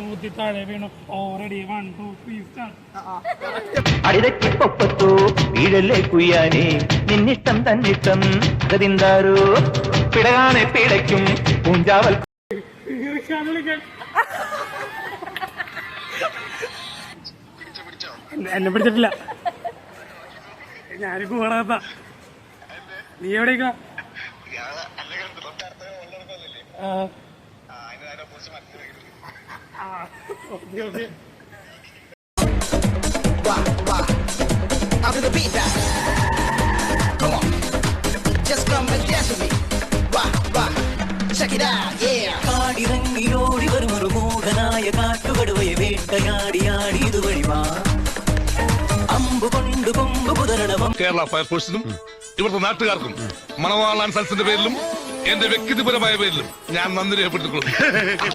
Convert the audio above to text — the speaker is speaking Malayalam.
മുത്തി താഴെ വീണു. ഓൾറെഡി വൺ ടു ത്രീ അടിതക്കിപ്പൊപ്പത്തു വീഴല്ലേ കുയ്യാനെ നിന്നിഷ്ടം തന്നിഷ്ടം ഗതിന്താരോ പിടകാനെ പിടയ്ക്കും പൂഞ്ചാവൽ എന്നെ പിടിച്ചിട്ടില്ല. ഞാൻ കൂടാത്ത നീ എവിടേക്കാ? ആ. Okay, okay. I'll. കാടിറങ്ങിയോടി വരുമൊരു മൂകനായ കാട്ടുകടുവയെ വേട്ടയാടിയാടി ഇതുവഴി വാ അമ്പു കൊണ്ട് കൊമ്പ് പുതരണമം കേരള ഫയർഫോഴ്സിനും ഇവിടുത്തെ നാട്ടുകാർക്കും മണവാളാൻ സൽസിന്റെ പേരിലും എന്റെ വ്യക്തിപരമായ പേരിലും ഞാൻ നന്ദി രേഖപ്പെടുത്തിക്കൊള്ളുന്നു